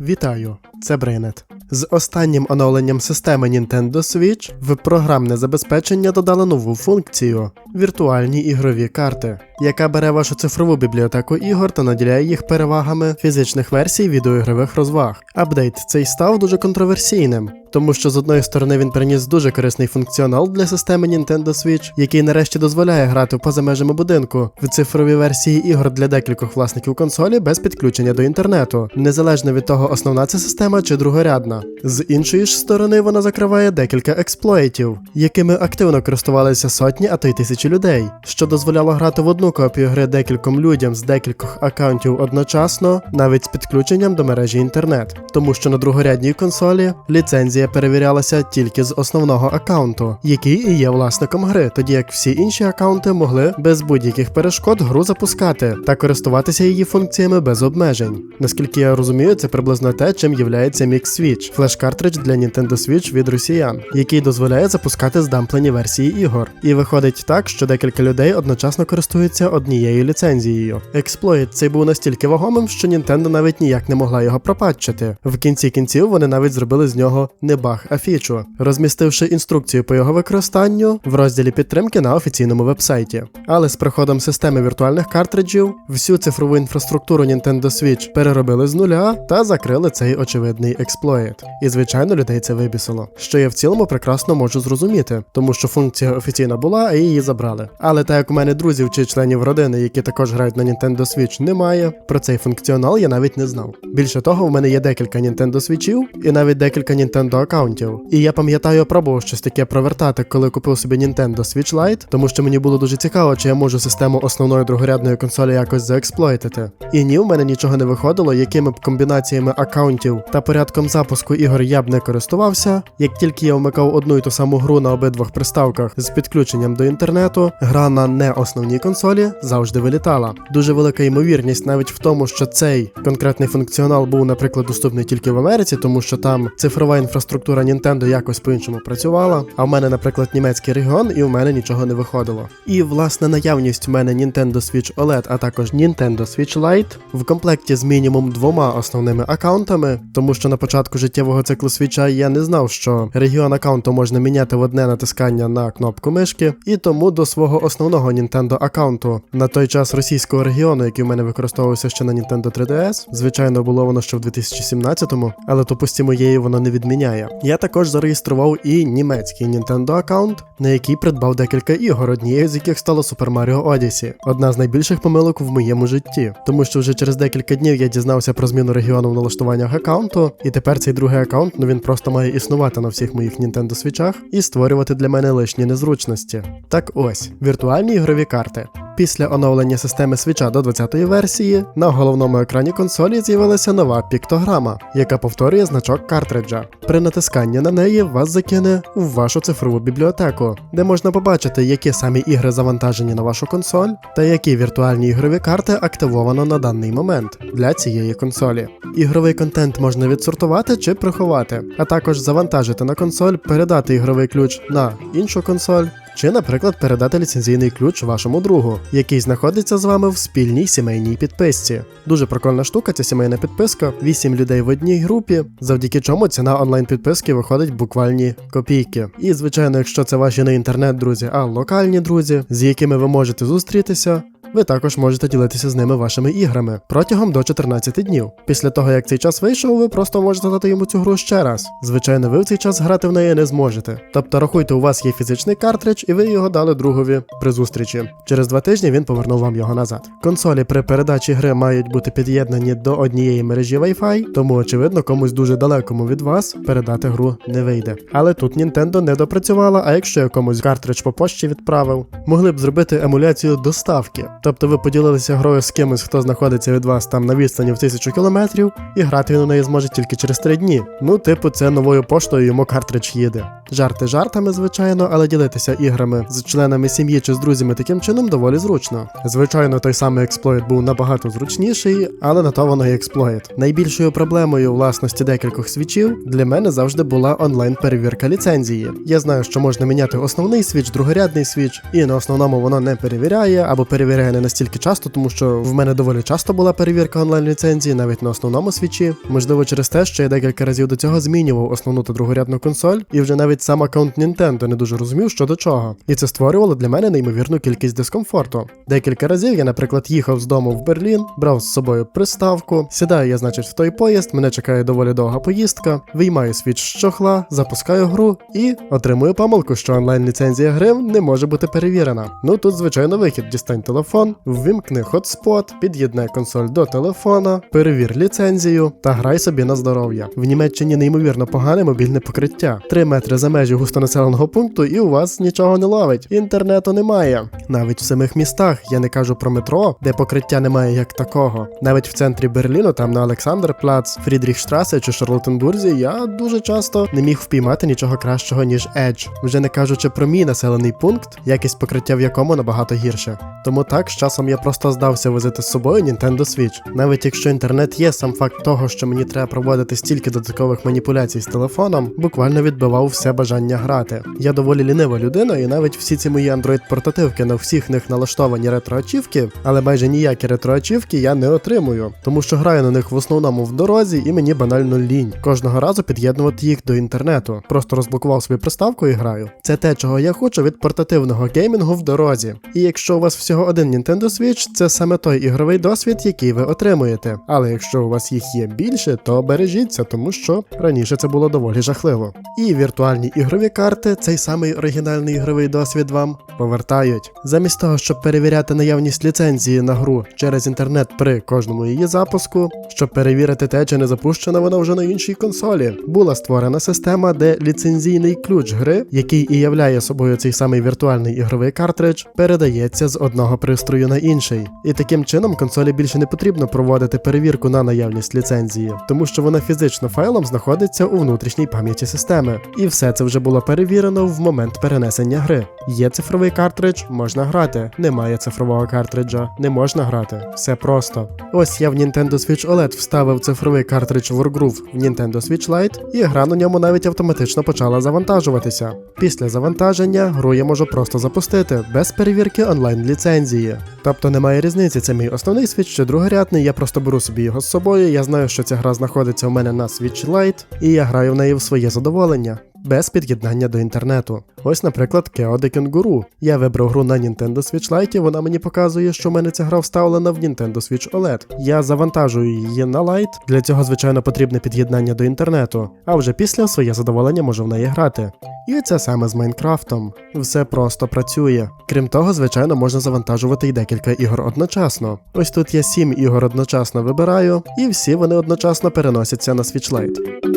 Вітаю, це Брейнет. З останнім оновленням системи Nintendo Switch в програмне забезпечення додали нову функцію віртуальні ігрові карти, яка бере вашу цифрову бібліотеку ігор та наділяє їх перевагами фізичних версій відеоігрових розваг. Апдейт цей став дуже контроверсійним, тому що з одної сторони він приніс дуже корисний функціонал для системи Nintendo Switch, який нарешті дозволяє грати поза межами будинку в цифрові версії ігор для декількох власників консолі без підключення до інтернету, незалежно від того, основна це система чи другорядна. З іншої ж сторони, вона закриває декілька експлоїтів, якими активно користувалися сотні, а то й тисячі людей, що дозволяло грати в одну копію гри декільком людям з декількох аккаунтів одночасно, навіть з підключенням до мережі інтернет, тому що на другорядній консолі ліцензія перевірялася тільки з основного аккаунту, який і є власником гри, тоді як всі інші аккаунти могли без будь-яких перешкод гру запускати та користуватися її функціями без обмежень. Наскільки я розумію, це приблизно те, чим являється Mix Switch – флеш-картридж для Nintendo Switch від росіян, який дозволяє запускати здамплені версії ігор. І виходить так, що декілька людей одночасно користуються однією ліцензією. Експлойт цей був настільки вагомим, що Nintendo навіть ніяк не могла його пропатчити. В кінці кінців вони навіть зробили з нього не баг, а фічу, розмістивши інструкцію по його використанню в розділі підтримки на офіційному вебсайті. Але з приходом системи віртуальних картриджів всю цифрову інфраструктуру Nintendo Switch переробили з нуля та закрили цей очевидний експлойт. І звичайно, людей це вибісило, що я в цілому прекрасно можу зрозуміти, тому що функція офіційна була, а її забрали. Але так як у мене друзів чи членів родини, які також грають на Nintendo Switch, немає, про цей функціонал я навіть не знав. Більше того, в мене є декілька Nintendo Switchів і навіть декілька Nintendo аккаунтів. І я пам'ятаю, пробував щось таке провертати, коли купив собі Nintendo Switch Lite, тому що мені було дуже цікаво, чи я можу систему основної другорядної консолі якось заексплойтити. І ні, в мене нічого не виходило, якими б комбінаціями аккаунтів та порядком запуску ігор я б не користувався. Як тільки я вмикав одну і ту саму гру на обидвох приставках з підключенням до інтернету, гра на не основній консолі завжди вилітала. Дуже велика ймовірність навіть в тому, що цей конкретний функціонал був, наприклад, доступний тільки в Америці, тому що там цифрова інфраструктура Nintendo якось по-іншому працювала. А в мене, наприклад, німецький регіон, і в мене нічого не виходило. І власне наявність в мене Nintendo Switch OLED, а також Nintendo Switch Lite в комплекті з мінімум двома основними аккаунтами, тому що на початку життєвого циклу свіча я не знав, що регіон аккаунту можна міняти в одне натискання на кнопку мишки, і тому до свого основного Nintendo аккаунту на той час російського регіону, який в мене використовувався ще на Nintendo 3DS, звичайно, було воно ще в 2017-му, але тупості моєї воно не відміняє. Я також зареєстрував і німецький Nintendo аккаунт, на який придбав декілька ігор, однією з яких стало Super Mario Odyssey. Одна з найбільших помилок в моєму житті, тому що вже через декілька днів я дізнався про зміну регіону в налаштуваннях аккаунту, і тепер цей другий аккаунт, ну він просто має існувати на всіх моїх Nintendo свічах і створювати для мене лишні незручності. Так ось, віртуальні ігрові карти. Після оновлення системи свіча до 20-ї версії на головному екрані консолі з'явилася нова піктограма, яка повторює значок картриджа. При натисканні на неї вас закине в вашу цифрову бібліотеку, де можна побачити, які самі ігри завантажені на вашу консоль та які віртуальні ігрові карти активовано на даний момент для цієї консолі. Ігровий контент можна відсортувати чи приховати, а також завантажити на консоль, передати ігровий ключ на іншу консоль. Чи, наприклад, передати ліцензійний ключ вашому другу, який знаходиться з вами в спільній сімейній підписці. Дуже прикольна штука, ця сімейна підписка. 8 людей в одній групі, завдяки чому ціна онлайн-підписки виходить буквальні копійки. І, звичайно, якщо це ваші не інтернет-друзі, а локальні друзі, з якими ви можете зустрітися. Ви також можете ділитися з ними вашими іграми протягом до 14 днів. Після того, як цей час вийшов, ви просто можете дати йому цю гру ще раз. Звичайно, ви в цей час грати в неї не зможете. Тобто рахуйте, у вас є фізичний картридж, і ви його дали другові при зустрічі. Через два тижні він повернув вам його назад. Консолі при передачі гри мають бути під'єднані до однієї мережі Wi-Fi, тому очевидно, комусь дуже далекому від вас передати гру не вийде. Але тут Nintendo не допрацювала, а якщо я комусь картридж по пошті відправив, могли б зробити емуляцію доставки. Тобто ви поділилися грою з кимось, хто знаходиться від вас там на відстані в тисячу кілометрів, і грати він у неї зможе тільки через три дні. Ну, типу, це новою поштою йому картридж їде. Жарти жартами, звичайно, але ділитися іграми з членами сім'ї чи з друзями таким чином доволі зручно. Звичайно, той самий експлойт був набагато зручніший, але на то воно і експлойт. Найбільшою проблемою власності декількох свічів для мене завжди була онлайн-перевірка ліцензії. Я знаю, що можна міняти основний свіч, другорядний свіч, і на основному воно не перевіряє або перевіряє не настільки часто, тому що в мене доволі часто була перевірка онлайн-ліцензії, навіть на основному свічі. Можливо, через те, що я декілька разів до цього змінював основну та другорядну консоль, і вже навіть сам аккаунт Nintendo не дуже розумів, що до чого. І це створювало для мене неймовірну кількість дискомфорту. Декілька разів я, наприклад, їхав з дому в Берлін, брав з собою приставку, сідаю я, значить, в той поїзд, мене чекає доволі довга поїздка, виймаю свіч з чохла, запускаю гру і отримую помилку, що онлайн-ліцензія гри не може бути перевірена. Ну тут, звичайно, вихід: дістань телефон, ввімкни хотспот, під'єднай консоль до телефона, перевір ліцензію та грай собі на здоров'я. В Німеччині неймовірно погане мобільне покриття. 3 метри за межі густонаселеного пункту, і у вас нічого не ловить. Інтернету немає. Навіть в самих містах, я не кажу про метро, де покриття немає як такого. Навіть в центрі Берліну, там на Олександрплац, Фрідріхштрасе чи Шарлотенбурзі, я дуже часто не міг впіймати нічого кращого, ніж Edge. Вже не кажучи про мій населений пункт, якість покриття в якому набагато гірше. Тому так з часом я просто здався возити з собою Nintendo Switch. Навіть якщо інтернет є, сам факт того, що мені треба проводити стільки додаткових маніпуляцій з телефоном, буквально відбивав все бажання грати. Я доволі лінива людина, і навіть всі ці мої Android-портативки на всіх них налаштовані ретроачівки, але майже ніякі ретроачівки я не отримую, тому що граю на них в основному в дорозі, і мені банально лінь. Кожного разу під'єднувати їх до інтернету. Просто розблокував собі приставку і граю. Це те, чого я хочу від портативного геймінгу в дорозі. І якщо у вас всього один Nintendo Switch, це саме той ігровий досвід, який ви отримуєте. Але якщо у вас їх є більше, то бережіться, тому що раніше це було доволі жахливо. І віртуальні ігрові карти, цей самий оригінальний ігровий досвід вам повертають. Замість того, щоб перевіряти наявність ліцензії на гру через інтернет при кожному її запуску, щоб перевірити те, чи не запущена вона вже на іншій консолі, була створена система, де ліцензійний ключ гри, який і являє собою цей самий віртуальний ігровий картридж, передається з одного пристрою на інший. І таким чином консолі більше не потрібно проводити перевірку на наявність ліцензії, тому що вона фізично файлом знаходиться у внутрішній пам'яті системи. І все це вже було перевірено в момент перенесення гри. Є цифровий картридж, можна грати. Немає цифрового картриджа, не можна грати. Все просто. Ось я в Nintendo Switch OLED вставив цифровий картридж Wargroove в Nintendo Switch Lite, і гра на ньому навіть автоматично почала завантажуватися. Після завантаження гру я можу просто запустити без перевірки онлайн ліцензії. Тобто немає різниці, це мій основний свіч чи другорядний, я просто беру собі його з собою. Я знаю, що ця гра знаходиться у мене на Switch Lite, і я граю в неї в своє задоволення. Без під'єднання до інтернету. Ось, наприклад, the Kenguru. Я вибрав гру на Nintendo Switch Lite, вона мені показує, що в мене ця гра вставлена в Nintendo Switch OLED. Я завантажую її на Lite. Для цього, звичайно, потрібне під'єднання до інтернету, а вже після своє задоволення можу в неї грати. І це саме з Майнкрафтом. Все просто працює. Крім того, звичайно, можна завантажувати й декілька ігор одночасно. Ось тут я сім ігор одночасно вибираю, і всі вони одночасно переносяться на Switch Lite.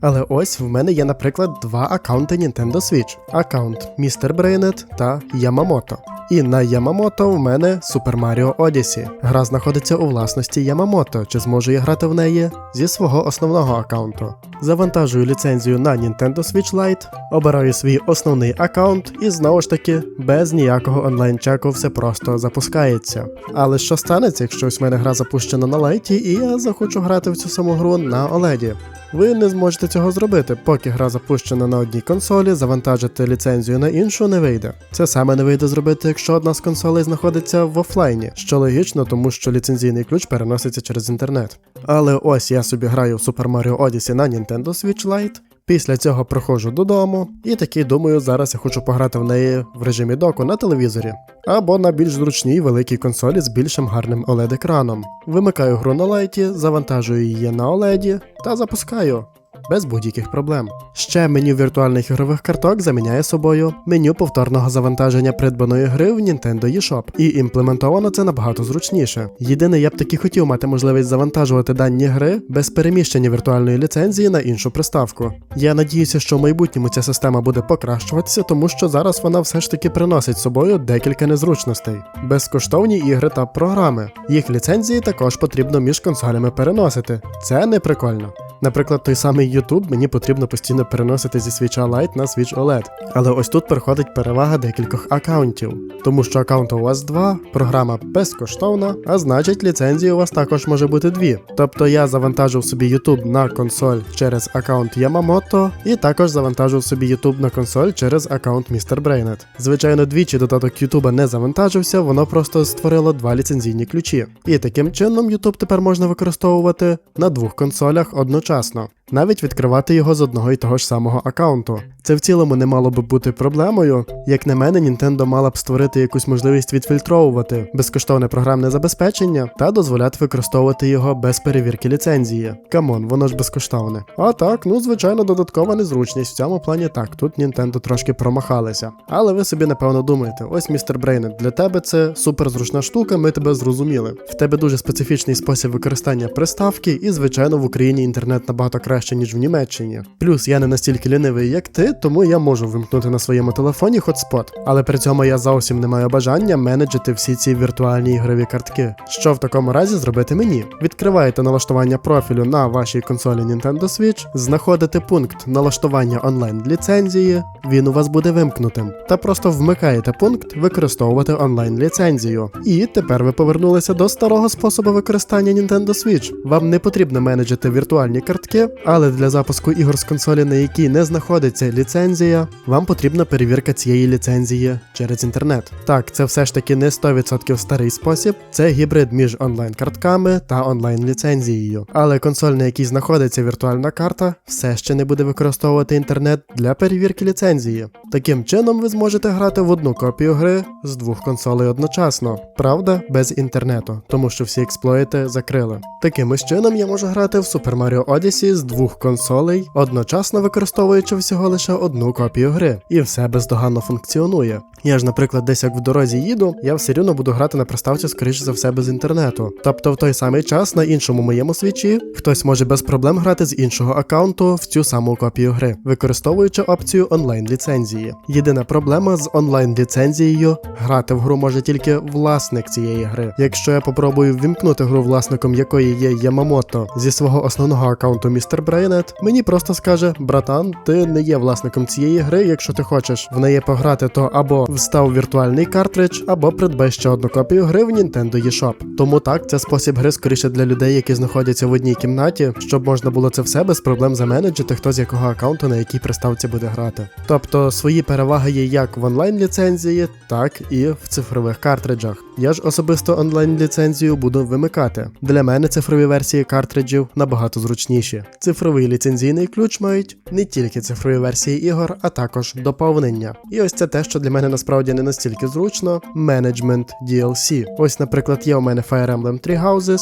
Але ось в мене є, наприклад, два аккаунти Nintendo Switch: аккаунт Mr. Brainet та Yamamoto. І на Yamamoto в мене Super Mario Odyssey. Гра знаходиться у власності Yamamoto, чи зможу я грати в неї зі свого основного аккаунту. Завантажую ліцензію на Nintendo Switch Lite, обираю свій основний аккаунт і знову ж таки без ніякого онлайн-чеку все просто запускається. Але що станеться, якщо ось в мене гра запущена на лайті, і я захочу грати в цю саму гру на OLED? Ви не зможете цього зробити, поки гра запущена на одній консолі, завантажити ліцензію на іншу не вийде. Це саме не вийде зробити, якщо одна з консолей знаходиться в офлайні, що логічно, тому що ліцензійний ключ переноситься через інтернет. Але ось я собі граю в Super Mario Odyssey на Nintendo Switch Lite. Після цього проходжу додому і таки думаю, зараз я хочу пограти в неї в режимі доку на телевізорі або на більш зручній великій консолі з більшим гарним OLED-екраном. Вимикаю гру на лайті, завантажую її на OLED та запускаю. Без будь-яких проблем. Ще меню віртуальних ігрових карток заміняє собою меню повторного завантаження придбаної гри в Nintendo eShop, і імплементовано це набагато зручніше. Єдине, я б таки хотів мати можливість завантажувати дані гри без переміщення віртуальної ліцензії на іншу приставку. Я надіюся, що в майбутньому ця система буде покращуватися, тому що зараз вона все ж таки приносить з собою декілька незручностей: безкоштовні ігри та програми. Їх ліцензії також потрібно між консолями переносити. Це не прикольно. Наприклад, той самий YouTube мені потрібно постійно переносити зі Switch Lite на Switch OLED. Але ось тут приходить перевага декількох аккаунтів, тому що аккаунту у вас два, програма безкоштовна, а значить ліцензії у вас також може бути дві. Тобто я завантажив собі YouTube на консоль через аккаунт Yamamoto, і також завантажив собі YouTube на консоль через аккаунт Mr. Brainet. Звичайно, двічі додаток YouTube не завантажився, воно просто створило два ліцензійні ключі. І таким чином YouTube тепер можна використовувати на двох консолях одночасно. Навіть відкривати його з одного і того ж самого аккаунту. Це в цілому не мало би бути проблемою. Як на мене, Nintendo мала б створити якусь можливість відфільтровувати безкоштовне програмне забезпечення та дозволяти використовувати його без перевірки ліцензії. Камон, воно ж безкоштовне. А так, ну звичайно, додаткова незручність. В цьому плані так, тут Nintendo трошки промахалися. Але ви собі напевно думаєте, ось містер Брейнет, для тебе це супер зручна штука, ми тебе зрозуміли. В тебе дуже специфічний спосіб використання приставки, і звичайно в Україні інтернет набагато краще, ніж в Німеччині. Плюс я не настільки лінивий, як ти, тому я можу вимкнути на своєму телефоні хотспот. Але при цьому я зовсім не маю бажання менеджити всі ці віртуальні ігрові картки. Що в такому разі зробити мені? Відкриваєте налаштування профілю на вашій консолі Nintendo Switch, знаходите пункт налаштування онлайн ліцензії, він у вас буде вимкнутим. Та просто вмикаєте пункт використовувати онлайн ліцензію. І тепер ви повернулися до старого способу використання Nintendo Switch. Вам не потрібно менеджити віртуальні картки, але для запуску ігор з консолі, на якій не знаходиться ліцензія, вам потрібна перевірка цієї ліцензії через інтернет. Так, це все ж таки не 100% старий спосіб, це гібрид між онлайн-картками та онлайн-ліцензією. Але консоль, на якій знаходиться віртуальна карта, все ще не буде використовувати інтернет для перевірки ліцензії. Таким чином, ви зможете грати в одну копію гри з двох консолей одночасно, правда, без інтернету, тому що всі експлойти закрили. Таким чином я можу грати в Super Mario Odyssey з двох консолей, одночасно використовуючи всього лише одну копію гри, і все бездоганно функціонує. Я ж, наприклад, десь як в дорозі їду, я все рівно буду грати на приставці, скоріше за все, без інтернету. Тобто в той самий час на іншому моєму свічі хтось може без проблем грати з іншого аккаунту в цю саму копію гри, використовуючи опцію онлайн ліцензії. Єдина проблема з онлайн ліцензією грати в гру може тільки власник цієї гри. Якщо я попробую ввімкнути гру власником якої є Ямамото зі свого основного аккаунту Mr. Brainet, мені просто скаже: братан, ти не є власником цієї гри, якщо ти хочеш в неї пограти, то або встав віртуальний картридж, або придбай ще одну копію гри в Nintendo eShop. Тому так, це спосіб гри скоріше для людей, які знаходяться в одній кімнаті, щоб можна було це все без проблем заменеджити, хто з якого аккаунту на якій приставці буде грати. Тобто свої переваги є як в онлайн ліцензії, так і в цифрових картриджах. Я ж особисто онлайн ліцензію буду вимикати. Для мене цифрові версії картриджів набагато зручніші. Цифровий ліцензійний ключ мають не тільки цифрові версії ігор, а також доповнення. І ось це те, що для мене насправді не настільки зручно. Менеджмент DLC. Ось, наприклад, є у мене Fire Emblem Three Houses.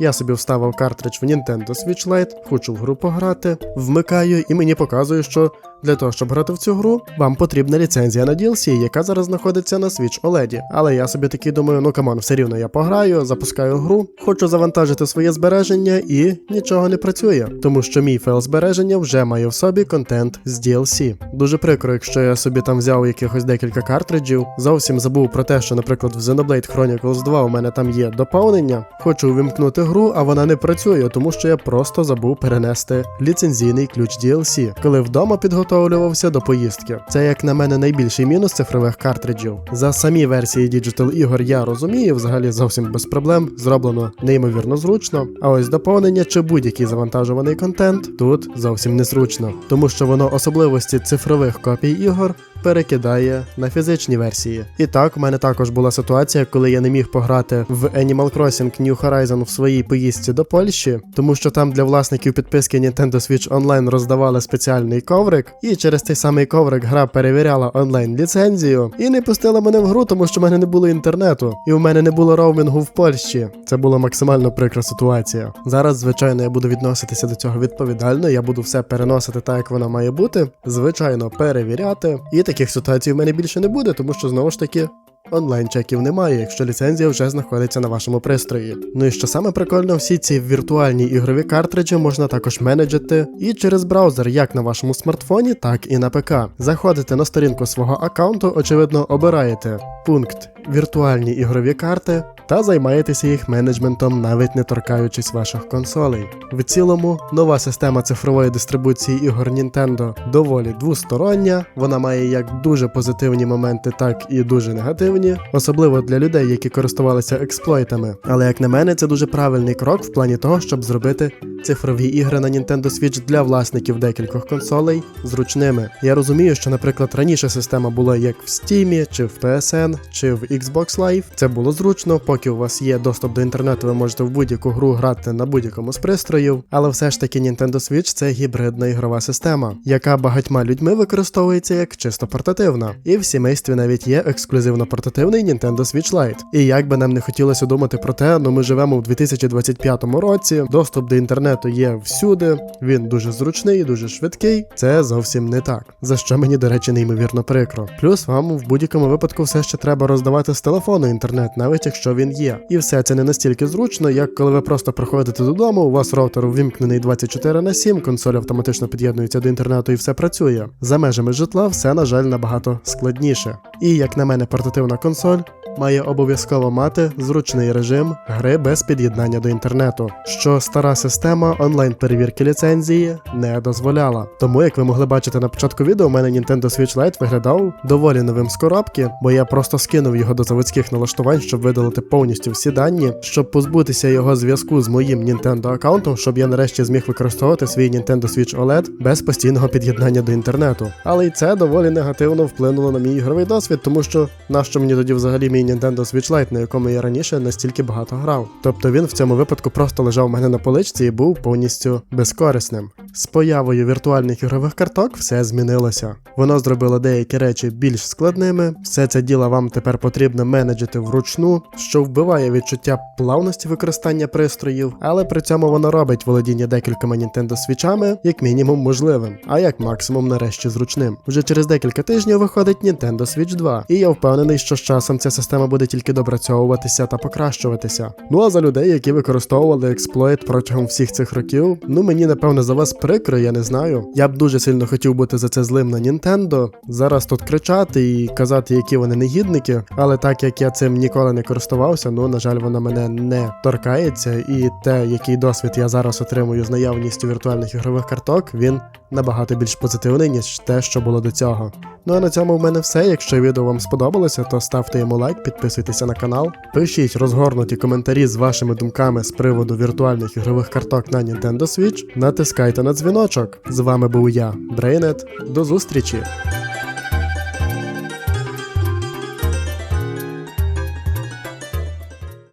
Я собі вставив картридж в Nintendo Switch Lite, хочу в гру пограти, вмикаю і мені показує, що для того, щоб грати в цю гру, вам потрібна ліцензія на DLC, яка зараз знаходиться на Switch OLED. Але я собі такий думаю, ну камон, все рівно я пограю, запускаю гру, хочу завантажити своє збереження і нічого не працює, тому що мій файл збереження вже має в собі контент з DLC. Дуже прикро, якщо я собі там взяв якихось декілька картриджів, зовсім забув про те, що, наприклад, в Xenoblade Chronicles 2 у мене там є доповнення. Хочу увімкнути гру, а вона не працює, тому що я просто забув перенести ліцензійний ключ DLC, коли вдома підготовлювався до поїздки. Це, як на мене, найбільший мінус цифрових картриджів. За самі версії Digital ігор я розумію, взагалі зовсім без проблем, зроблено неймовірно зручно. А ось доповнення чи будь-який завантажуваний контент тут зовсім незручно, тому що воно особливості цифрових копій ігор перекидає на фізичні версії. І так, у мене також була ситуація, коли я не міг пограти в Animal Crossing New Horizon в своїй поїздці до Польщі, тому що там для власників підписки Nintendo Switch Online роздавали спеціальний коврик, і через цей самий коврик гра перевіряла онлайн ліцензію і не пустила мене в гру, тому що в мене не було інтернету, і у мене не було роумінгу в Польщі. Це була максимально прикра ситуація. Зараз, звичайно, я буду відноситися до цього відповідально. Я буду все переносити так, як воно має бути. Звичайно, перевіряти. І таких ситуацій в мене більше не буде, тому що знову ж таки. Онлайн чеків немає, якщо ліцензія вже знаходиться на вашому пристрої. Ну і що саме прикольно, всі ці віртуальні ігрові картриджі можна також менеджити і через браузер, як на вашому смартфоні, так і на ПК. Заходите на сторінку свого аккаунту, очевидно, обираєте пункт віртуальні ігрові карти та займаєтеся їх менеджментом, навіть не торкаючись ваших консолей. В цілому, нова система цифрової дистрибуції ігор Nintendo доволі двостороння. Вона має як дуже позитивні моменти, так і дуже негативні, особливо для людей, які користувалися експлойтами. Але як на мене, це дуже правильний крок в плані того, щоб зробити цифрові ігри на Nintendo Switch для власників декількох консолей зручними. Я розумію, що, наприклад, раніше система була як в Steam, чи в PSN, чи в Xbox Live. Це було зручно, поки у вас є доступ до інтернету, ви можете в будь-яку гру грати на будь-якому з пристроїв. Але все ж таки Nintendo Switch це гібридна ігрова система, яка багатьма людьми використовується як чисто портативна. І в сімействі навіть є ексклюзивно портативний Nintendo Switch Lite. І як би нам не хотілося думати про те, ну ми живемо в 2025 році. Доступ до інтернету є всюди. Він дуже зручний, дуже швидкий. Це зовсім не так. За що мені, до речі, неймовірно прикро. Плюс вам в будь-якому випадку все ще треба роздавати з телефону інтернет, навіть якщо він є. І все це не настільки зручно, як коли ви просто приходите додому, у вас роутер увімкнений 24 на 7, консоль автоматично під'єднується до інтернету і все працює. За межами житла все, на жаль, набагато складніше. І як на мене, портативна консоль. Має обов'язково мати зручний режим гри без під'єднання до інтернету, що стара система онлайн-перевірки ліцензії не дозволяла. Тому, як ви могли бачити на початку відео, у мене Nintendo Switch Lite виглядав доволі новим з коробки, бо я просто скинув його до заводських налаштувань, щоб видалити повністю всі дані, щоб позбутися його зв'язку з моїм Nintendo аккаунтом, щоб я нарешті зміг використовувати свій Nintendo Switch OLED без постійного під'єднання до інтернету. Але й це доволі негативно вплинуло на мій ігровий досвід, тому що нащо мені тоді взагалі мій Nintendo Switch Lite, на якому я раніше настільки багато грав. Тобто він в цьому випадку просто лежав у мене на поличці і був повністю безкорисним. З появою віртуальних ігрових карток все змінилося. Воно зробило деякі речі більш складними. Все це діло вам тепер потрібно менеджити вручну, що вбиває відчуття плавності використання пристроїв, але при цьому воно робить володіння декількома Nintendo свічами як мінімум можливим, а як максимум нарешті зручним. Вже через декілька тижнів виходить Nintendo Switch 2, і я впевнений, що з часом ця система буде тільки допрацьовуватися та покращуватися. Ну а за людей, які використовували експлойт протягом всіх цих років, ну мені напевно за вас прикро, я не знаю. Я б дуже сильно хотів бути за це злим на Nintendo. Зараз тут кричати і казати, які вони негідники, але так як я цим ніколи не користувався, ну на жаль, воно мене не торкається, і те, який досвід я зараз отримую з наявністю віртуальних ігрових карток, він набагато більш позитивний, ніж те, що було до цього. Ну а на цьому в мене все. Якщо відео вам сподобалося, то ставте йому лайк, підписуйтеся на канал, пишіть розгорнуті коментарі з вашими думками з приводу віртуальних ігрових карток на Nintendo Switch, натискайте на дзвіночок. З вами був я, Брейнет. До зустрічі!